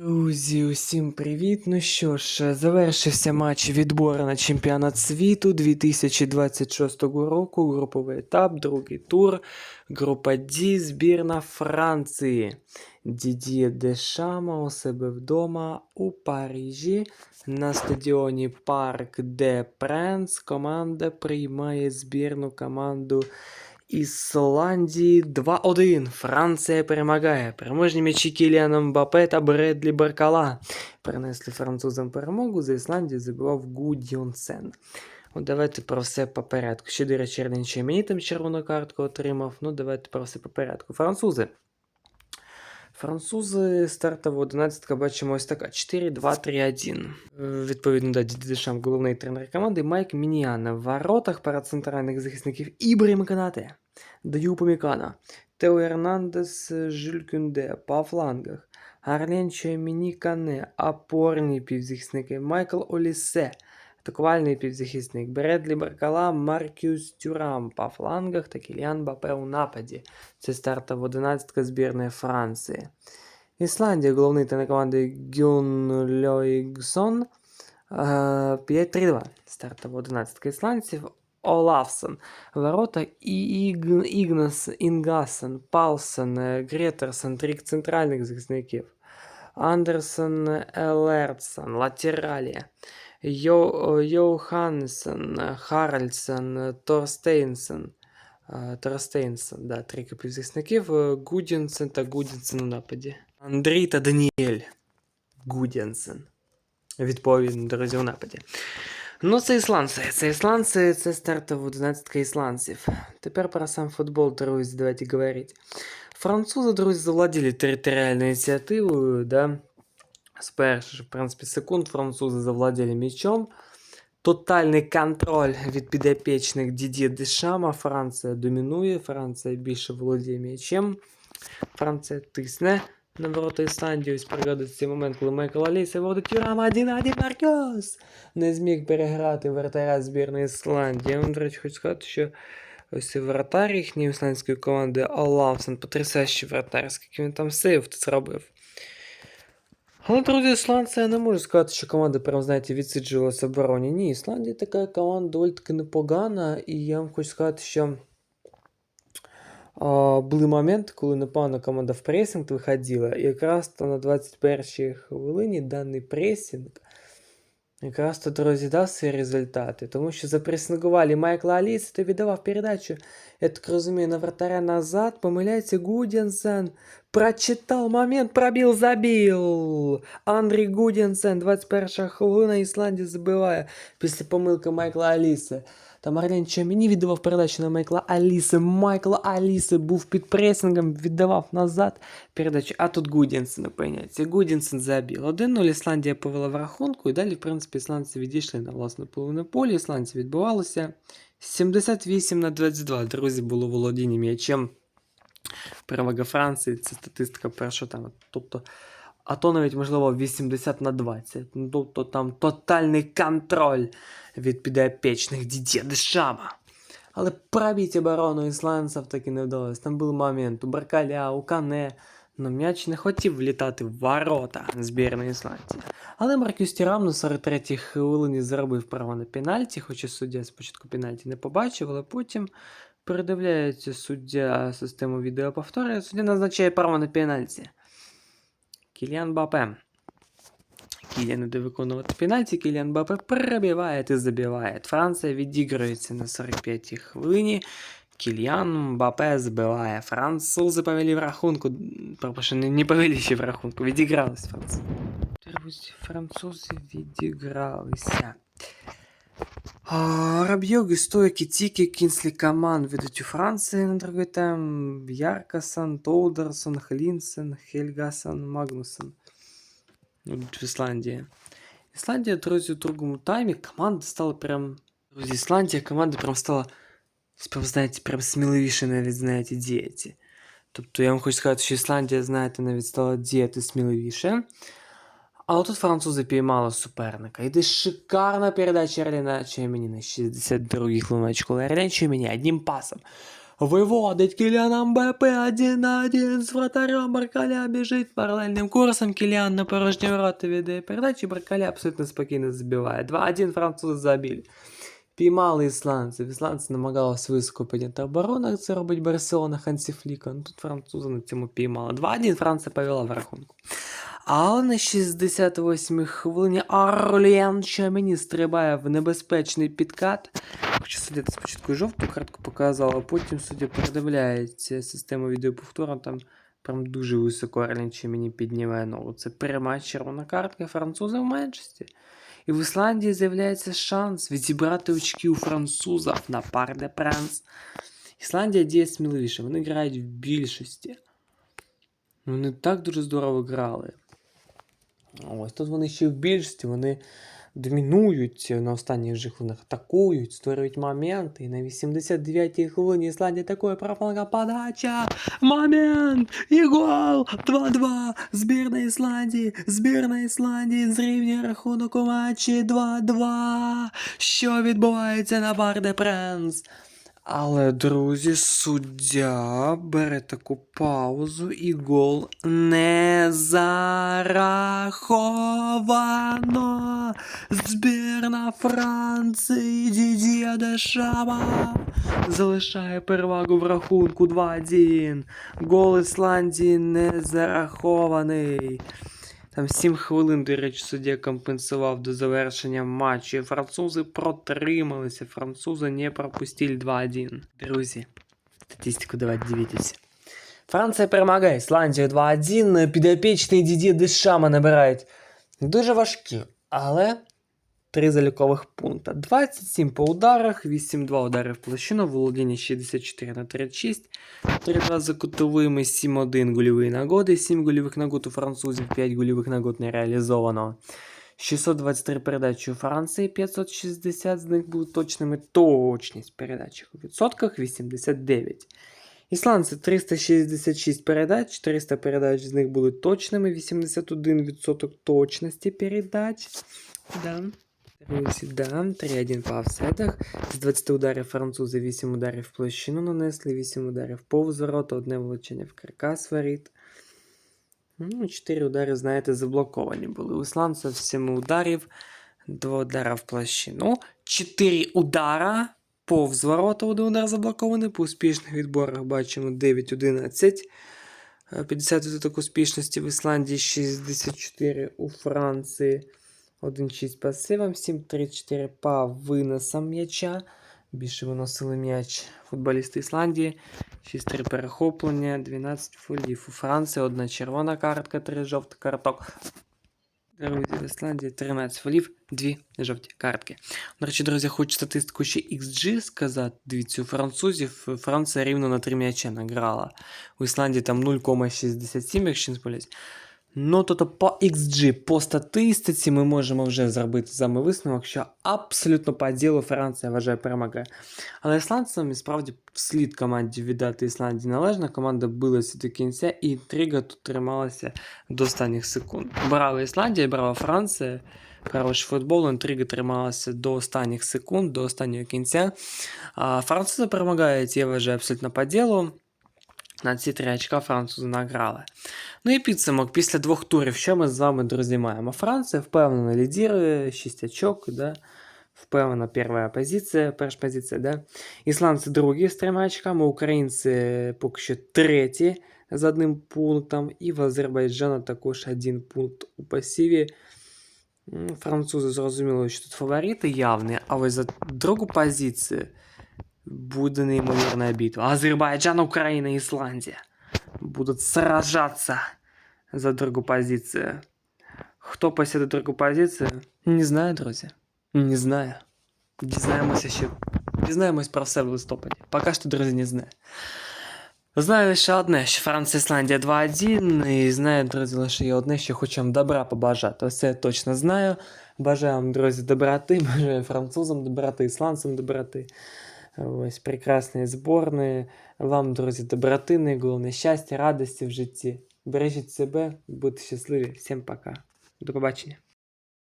Друзі, усім привіт! Ну що ж, завершився матч відбору на чемпіонат світу 2026 року. Груповий етап, другий тур. Група D, збірна Франції. Дід'є Дешама у себе вдома у Парижі. На стадіоні Парк де Пренс команда приймає збірну команду Ісландії 2-1. Франція перемагає. Переможні м'ячі Кіліана Мбапе та Бредлі Баркала принесли французам перемогу. За Ісландію забивав Гудьонсен. Ну, давайте про все по порядку. Ще, до речі, Черненче мені там червону картку отримав. Ну, давайте про все по порядку. Французи. Французи стартова 11 бачимо ось така 4-2-3-1. Е, Відповідно, да, Діді Дешам, головний тренер команди, Майк Мініана. В воротах парад центральних захисників Ібрahim Канате, Даю Помікана, Тео Ернандес, Жиль по флангах. Арлен Чойміні Кане, опорні півзахисники Майкл Олісе, атакувальний півзахисник Бредлі Баркала, Маркіус Тюрам по флангах та Кіліан Бапе у нападі. Це стартова 11 збірної Франції. Ісландія, головний тренер Гюн Льойгсон. е, 5-3-2. Стартова 11 ісландців. Олафсон. Ворота Іг... Ігнас Інгасен, Палсен, е, Гретерсен, трік центральних захисників. Андерсен Елертсен, латералі. Йо... Йоханнесен, Харальдсен, Торстейнсен. Е, Торстейнсен, да, три півзахисників. е, Гудінсен та Гудінсен у нападі. Андрій та Даніель Гудінсен. Відповідно, друзі, у нападі. Ну, це ісландці. Це ісландці, це стартова 11 ісландців. Тепер про сам футбол, друзі, давайте говорити. Французи, друзі, завладіли територіальною ініціативою, да. З перших, в принципі, секунд французи завладіли м'ячом. Тотальний контроль від підопічних Дідє Дешама. Франція домінує, Франція більше володіє м'ячем. Франція тисне на ворота Ісландії. Ось пригадується цей момент, коли Майкл Аліса вводить Юрам 1-1 Маркос. Не зміг переграти вратаря збірної Ісландії. Я вам, до речі, хочу сказати, що ось цей вратар їхньої ісландської команди Олафсен, потрясаючий вратар, скільки він там сейв зробив. Але, друзі, Ісландія я не можу сказати, що команда прям, знаєте, відсиджувалася в обороні. Ні, Ісландія така команда доволі таки непогана, і я вам хочу сказати, що а, були моменти, коли непогано команда в пресинг виходила, і якраз то на 21-й хвилині даний пресинг якраз тут розідав свої результати, тому що запресингували Майкла Аліса, ти віддавав передачу, я так розумію, на вратаря назад, помиляється Гудінсен, прочитав момент, пробив, забив. Андрій Гудінсен, 21 хвилина, Ісландія забиває після помилки Майкла Аліса. Там Арлен Чаміні віддавав передачу на Майкла Аліси. Майкл Аліси був під пресингом, віддавав назад передачу. А тут Гудінсен опиняється. Гудінсен забив. 1-0 Ісландія повела в рахунку, і далі, в принципі, ісландці відійшли на власну половину полі. Ісландці відбувалося 78 на 22. Друзі, було володіння м'ячем. Перевага Франції, це статистика першого там. Тобто, а то навіть, можливо, 80 на 20. Ну, Тобто там тотальний контроль від підопічних Дідє Дешама. Але пробити оборону ісландців таки не вдалося. Там був момент у Баркаля, у Кане. Но м'яч не хотів влітати в ворота збірної Ісландії. Але Маркюс Тірам на 43-й хвилині заробив право на пенальті, хоча суддя спочатку пенальті не побачив, але потім передивляється суддя систему відеоповторення, суддя назначає право на пенальті. Кіліан Бапе. Кіліан іде виконувати пенальті, Кіліан Бапе пробиває і забиває. Франція відігрується на 45-й хвилині. Кіліан Мбапе збиває. Французи повели в рахунку. Пропрошую, не, не повели ще в рахунку, відігрались французи. Друзі, французи відігралися. А, Рабьоги, стойки, тики, Кінслі Каман ведуть у Франції на другий тайм. Яркасан, Толдерсон, Хлінсен, Хельгасан, Магнусон. Будуть в Ісландії. Ісландія, друзі, у другому таймі команда стала прям. Друзі, Ісландія, команда прям стала. Прям, знаєте, прям сміливіше навіть, знаєте, діяти. Тобто я вам хочу сказати, що Ісландія, знаєте, навіть стала діяти сміливіше. А тут французи піймали суперника. Іде шикарна передача Ерліна Чемені на 62-й хвилині, коли Ерлін Чемені одним пасом Виводить Кіліан МБП 1 на 1 з вратарем Баркаля біжить паралельним курсом. Кіліан на порожні ворота віддає передачі. Баркаля абсолютно спокійно забиває. 2-1 французи забили. Піймали ісландців. Ісландці намагалися високо підняти оборону, як це робить Барселона Хансі Фліка. Ну тут французи на цьому піймали. 2-1 Франція повела в рахунку. Але на 68-й хвилині Орлєн Чамені стрибає в небезпечний підкат. Хоча суддя спочатку жовту картку показав, а потім суддя передивляється систему відеоповтору, там прям дуже високо Орлєн Чамені піднімає ногу. Це пряма червона картка французи в меншості. І в Ісландії з'являється шанс відібрати очки у французів на пар де Пранс. Ісландія діє сміливіше, вони грають в більшості. Вони так дуже здорово грали. Ось тут вони ще в більшості, вони домінують на останніх же атакують, створюють моменти. І на 89-й хвилині Ісландія такої профанга подача. Момент! І гол! 2-2! Збірна Ісландії! Збірна Ісландії зрівнює рахунок у матчі 2-2. Що відбувається на Бар де Пренс? Але, друзі, суддя бере таку паузу і гол не зараховано. Збірна Франції Дідія Дешама залишає перевагу в рахунку 2-1. Гол Ісландії не зарахований. Там 7 хвилин, до речі, суддя компенсував до завершення матчу. І Французи протрималися. Французи не пропустили 2-1. Друзі, статистику давайте дивіться. Франція перемагає Ісландію 2-1. Підопічний Діді Дешама набирають дуже важкі, але 3 залікових пункта. 27 по ударах, 8-2 удари в площину, володіння 64 на 36, 3-2 за кутовими, 7-1 гольові нагоди, 7 гольових нагод у французів, 5 гольових нагод не реалізовано. 623 передачі у Франції, 560 з них були точними. Точність передач у відсотках 89. Ісландці 366 передач, 400 передач з них були точними, 81% точності передач. Да. Да, 3-1 по офсетах. З 20 ударів французи 8 ударів в площину нанесли, 8 ударів повз ворота, одне влучення в каркас воріт. Ну, 4 удари, знаєте, заблоковані були. У ісландців 7 ударів, 2 удара в площину. 4 удара повз ворота, один удар заблокований. По успішних відборах бачимо 9-11. 50% успішності в Ісландії, 64 у Франції. 1-6 пасивом, 7-3-4 по виносам м'яча. Більше виносили м'яч футболісти Ісландії. 6-3 перехоплення, 12 фолів. У Франції одна червона картка, 3 жовтий карток. Друзі, в Ісландії 13 фолів, 2 жовті картки. До речі, друзі, хочу статистику ще XG сказати. Дивіться, у французів Франція рівно на 3 м'яча награла. У Ісландії там 0,67, якщо не сполясь. Ну, тобто по XG, по статистиці ми можемо вже зробити саме висновок, що абсолютно по ділу Франція вважає перемагає. Але ісландцям і справді вслід команді віддати Ісландії належно. Команда билася до кінця, і інтрига тут трималася до останніх секунд. Брала Ісландія, брала Франція. Хороший футбол, інтрига трималася до останніх секунд, до останнього кінця. А Французи перемагають, я вважаю, абсолютно по ділу. На ці три очка французи награли. Ну і підсумок, після двох турів, що ми з вами, друзі, маємо? Франція впевнено лідірує, 6 очок, да? впевнена перша позиція, перша позиція, да? Ісландці другі з трьома очками, українці поки що треті з одним пунктом, і в Азербайджана також один пункт у пасіві. Французи зрозуміли, що тут фаворити явні, а ось за другу позицію буде неймовірна битва. Азербайджан, Украина, Исландия будут сражаться за другу позицию. Хто посяде другу позицію? Не знаю, друзі. Не знаю. Дізнаємося ще. Дізнаємось про все в листопаді. Поки що, друзі, не знаю. Знаю лише одне, що Франція Ісландія 2-1, і знаю, друзі, лише є одне, що хочу вам добра побажати. Ось це я точно знаю. Бажаю вам, друзі, доброти, бажаю французам доброти, ісландцям доброти. Ось прекрасної зборної. Вам, друзі, доброти, головне щастя, радості в житті. Бережіть себе, будьте щасливі. Всім пока. До побачення.